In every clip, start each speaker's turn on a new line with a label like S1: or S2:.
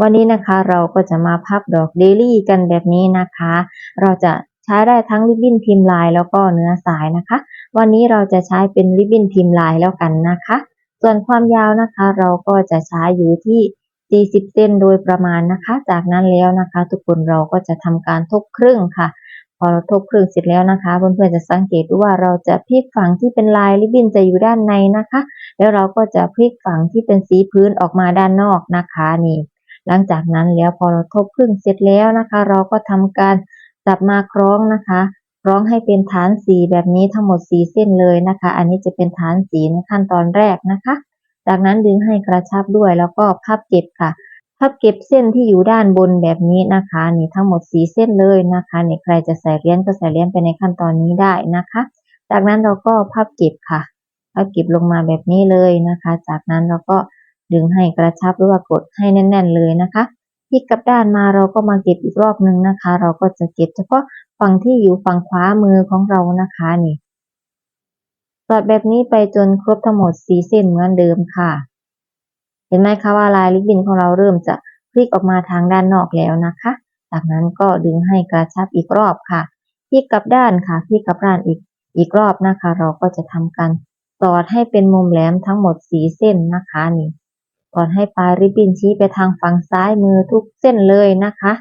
S1: วันนี้นะคะเราก็จะมาพับดอกเดลี่กันแบบนี้นะคะ เราจะใช้ได้ทั้งริบบิ้นพิมพ์ลายแล้วก็เนื้อสายนะคะ วันนี้เราจะใช้เป็นริบบิ้นพิมพ์ลายแล้วกันนะคะ ส่วนความยาวนะคะ เราก็จะใช้อยู่ที่ 40เซนโดยประมาณนะคะ จากนั้นแล้วนะคะ ทุกคนเราก็จะทำการทบครึ่งค่ะ พอเราทบครึ่งเสร็จแล้วนะคะเพื่อนๆจะสังเกตว่าเราจะพลิกฝั่งที่เป็นลายริบบิ้นจะอยู่ด้านในนะคะ แล้วเราก็จะพลิกฝั่งที่เป็นสีพื้นออกมาด้านนอกนะคะนี่ หลังจากนั้นแล้วพอเราทบครึ่งเสร็จแล้วนะคะ เราก็ทำการจับมาคล้องนะคะคล้องให้เป็นฐานสีแบบนี้ทั้งหมดสีเส้นเลยนะคะ อันนี้จะเป็นฐานสีในขั้นตอนแรกนะคะ จากนั้นดึงให้กระชับด้วยแล้วก็พับเก็บค่ะพับเก็บเส้นที่อยู่ด้านบนแบบนี้นะคะ นี่ทั้งหมดสีเส้นเลยนะคะนี่ใครจะใส่เหรียญก็ใส่เหรียญไปในขั้นตอนนี้ได้นะคะ จากนั้นเราก็พับเก็บค่ะพับเก็บลงมาแบบนี้เลยนะคะ จากนั้นเราก็ ดึงให้กระชับหรือว่ากดให้แน่น ๆ เลยนะคะพลิกกลับด้านมาเราก็มาเก็บอีกรอบนึงนะคะ เราก็จะเก็บเฉพาะฝั่งที่อยู่ฝั่งขวามือของเรานะคะนี่สอดแบบนี้ไปจนครบทั้งหมดสีเส้นเหมือนเดิมค่ะ เห็นไหมคะว่าลายลิบบินของเราเริ่มจะพลิกออกมาทางด้านนอกแล้วนะคะ จากนั้นก็ดึงให้กระชับอีกรอบค่ะพลิกกลับด้านค่ะพลิกกลับด้านอีกอีกรอบนะคะ เราก็จะทำการสอดให้เป็นมุมแหลมทั้งหมดสีเส้นนะคะนี่ ก่อนให้ปลายริบบิ้นชี้ไปทางฝั่งซ้ายมือทุกเส้นเลยนะคะ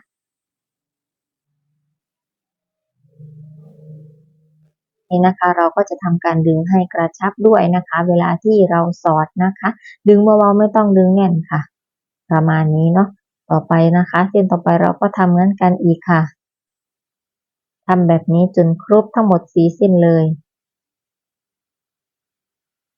S1: นี่นะคะเราก็จะทำการดึงให้กระชับด้วยนะคะ เวลาที่เราสอดนะคะ ดึงเบาๆไม่ต้องดึงแน่นค่ะ ประมาณนี้เนาะต่อไปนะคะ เส้นต่อไปเราก็ทำเหมือนกันอีกค่ะทำแบบนี้จนครบทั้งหมดสีเส้นเลย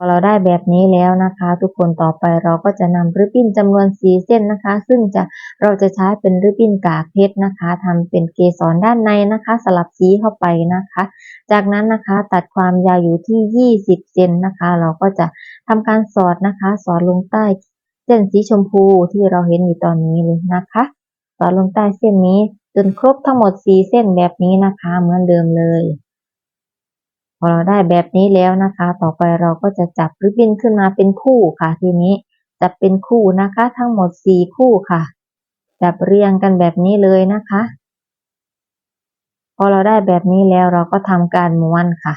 S1: พอเราได้แบบนี้แล้วนะคะ ทุกคนต่อไปเราก็จะนำริบบิ้นจำนวนสีเส้นนะคะ ซึ่งจะเราจะใช้เป็นริบบิ้นกากเพชรนะคะทำเป็นเกสรด้านในนะคะ สลับสีเข้าไปนะคะ จากนั้นนะคะตัดความยาวอยู่ที่ 20 เซนนะคะ เราก็จะทำการสอดนะคะ สอดลงใต้เส้นสีชมพูที่เราเห็นอยู่ตอนนี้เลยนะคะ สอดลงใต้เส้นนี้จนครบทั้งหมดสีเส้นแบบนี้นะคะเหมือนเดิมเลย พอเราได้แบบนี้แล้วนะคะ ต่อไปเราก็จะจับริบบิ้นขึ้นมาเป็นคู่ค่ะ ทีนี้จับเป็นคู่นะคะ ทั้งหมดสี่คู่ค่ะ จับเรียงกันแบบนี้เลยนะคะ พอเราได้แบบนี้แล้วเราก็ทำการม้วนค่ะ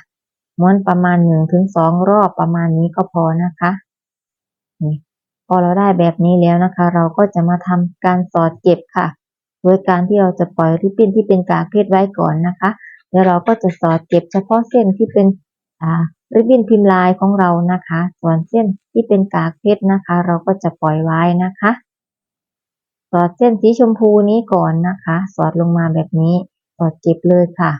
S1: ม้วนประมาณหนึ่งถึงสองรอบประมาณนี้ก็พอนะคะนี่พอเราได้แบบนี้แล้วนะคะ เราก็จะมาทำการสอดเก็บค่ะ โดยการที่เราจะปล่อยริบบิ้นที่เป็นกากเพชรไว้ก่อนนะคะ เดี๋ยวเราก็จะสอดเก็บเฉพาะเส้นที่เป็นอ่าริบบิ้นพิมพ์ลายของเรานะคะ ส่วนเส้นที่เป็นกากเพชรนะคะ เราก็จะปล่อยไว้นะคะ สอดเส้นสีชมพูนี้ก่อนนะคะ สอดลงมาแบบนี้ สอดเก็บเลยค่ะ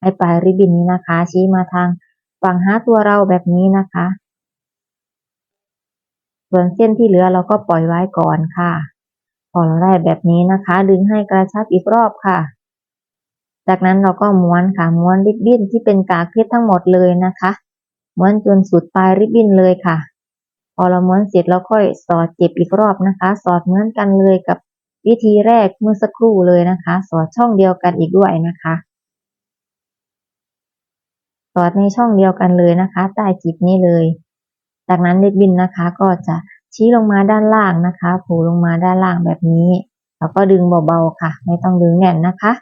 S1: ให้ปลายริบบิ้นนี้นะคะ ชี้มาทางฝั่งหาตัวเราแบบนี้นะคะ ส่วนเส้นที่เหลือเราก็ปล่อยไว้ก่อนค่ะ พอเราได้แบบนี้นะคะ ดึงให้กระชับอีกรอบค่ะ จากนั้นเราก็ม้วนค่ะ ม้วนริบบิ้นที่เป็นกากเพชรทั้งหมดเลยนะคะ ม้วนจนสุดปลายริบบิ้นเลยค่ะ พอเราม้วนเสร็จเราค่อยสอดเจ็บอีกรอบนะคะ สอดเหมือนกันเลยกับวิธีแรกเมื่อสักครู่เลยนะคะ สอดช่องเดียวกันอีกด้วยนะคะ สอดในช่องเดียวกันเลยนะคะใต้จิบนี้เลย จากนั้นริบบิ้นนะคะ ก็จะชี้ลงมาด้านล่างนะคะ ผูลงมาด้านล่างแบบนี้ แล้วก็ดึงเบาๆค่ะ ไม่ต้องดึงแน่นนะคะ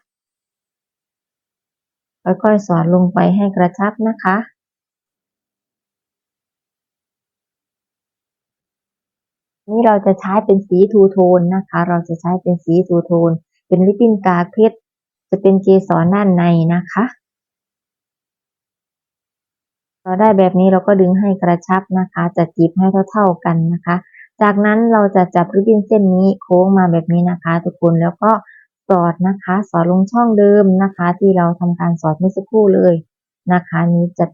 S1: ค่อยๆ สอดลงไปให้กระชับนะคะ นี่เราจะใช้เป็นสีทูโทนนะคะ เราจะใช้เป็นสีทูโทน เป็นลิปปิ้นกาเพชรจะเป็นเกสรด้านในนะคะ เราได้แบบนี้เราก็ดึงให้กระชับนะคะ จะจีบให้เท่าๆกันนะคะ จากนั้นเราจะจับริบบิ้นเส้นนี้โค้งมาแบบนี้นะคะ ทุกคนแล้วก็ สอดนะคะ สอดลงช่องเดิมนะคะ ที่เราทำการสอดเมื่อสักครู่เลยนะคะ นี้จะ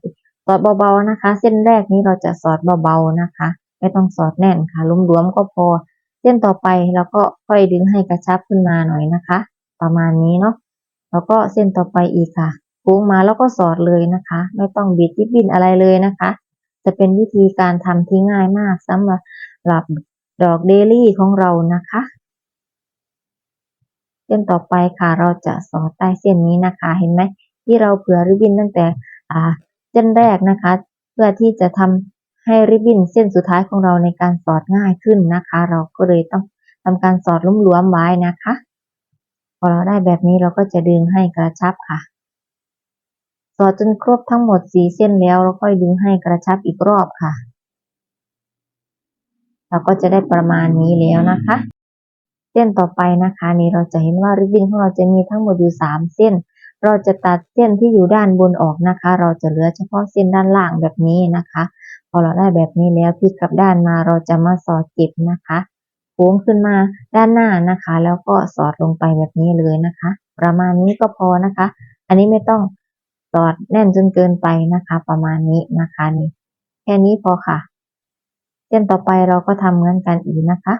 S1: สอดเบาๆนะคะ เส้นแรกนี้เราจะสอดเบาๆนะคะ ไม่ต้องสอดแน่นค่ะลุ่มวมก็พอ เส้นต่อไปเราก็ค่อยดึงให้กระชับขึ้นมาหน่อยนะคะ ประมาณนี้เนาะแล้วก็เส้นต่อไปอีกค่ะโค้งมาแล้วก็สอดเลยนะคะ ไม่ต้องบิดยิบบินอะไรเลยนะคะ จะเป็นวิธีการทำที่ง่ายมากสำหรับดอกเดลี่ของเรานะคะ เส้นต่อไปค่ะเราจะสอดใต้เส้นนี้นะคะ เห็นไหมที่เราเผื่อริบบิ้นตั้งแต่เส้นแรกนะคะ เพื่อที่จะทำให้ริบบิ้นเส้นสุดท้ายของเราในการสอดง่ายขึ้นนะคะ เราก็เลยต้องทำการสอดลุ่มหลวมๆไว้นะคะ พอเราได้แบบนี้เราก็จะดึงให้กระชับค่ะ สอดจนครบทั้งหมดสี่เส้นแล้วเราค่อยดึงให้กระชับอีกรอบค่ะ เราก็จะได้ประมาณนี้แล้วนะคะ ส้นต่อไปนะคะนี่เราจะเห็นว่าริบบิ้นของเราจะมีทั้งหมดอยู่สามเส้น เราจะตัดเส้นที่อยู่ด้านบนออกนะคะ เราจะเหลือเฉพาะเส้นด้านล่างแบบนี้นะคะ พอเราได้แบบนี้แล้วพลิกกลับด้านมาเราจะมาสอดเก็บนะคะโค้งขึ้นมาด้านหน้านะคะ แล้วก็สอดลงไปแบบนี้เลยนะคะ ประมาณนี้ก็พอนะคะ อันนี้ไม่ต้องสอดแน่นจนเกินไปนะคะ ประมาณนี้นะคะนี่แค่นี้พอค่ะ เส้นต่อไปเราก็ทำเหมือนกันอีกนะคะ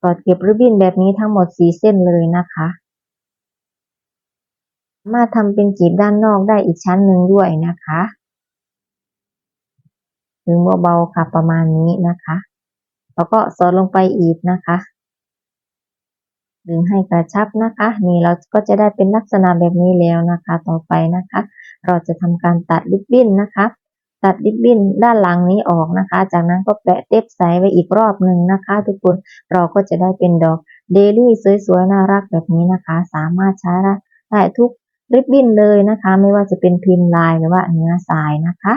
S1: สอดเก็บริบบิ้นแบบนี้ทั้งหมดสี่เส้นเลยนะคะสามารถทำเป็นกีบด้านนอกได้อีกชั้นหนึ่งด้วยนะคะถึงเบาๆค่ะประมาณนี้นะคะ แล้วก็สอดลงไปอีกนะคะดึงให้กระชับนะคะ นี่เราก็จะได้เป็นลักษณะแบบนี้แล้วนะคะ ต่อไปนะคะ เราจะทำการตัดริบบิ้นนะคะ ตัดริบบิ้นด้านหลังนี้ออกนะคะ จากนั้นก็แปะเทปใสไว้อีกรอบหนึ่งนะคะ ทุกคนเราก็จะได้เป็นดอกเดลี่สวยๆน่ารักแบบนี้นะคะ สามารถใช้ได้ทุกริบบิ้นเลยนะคะ ไม่ว่าจะเป็นพิมพ์ลายหรือว่าเนื้อสายนะคะ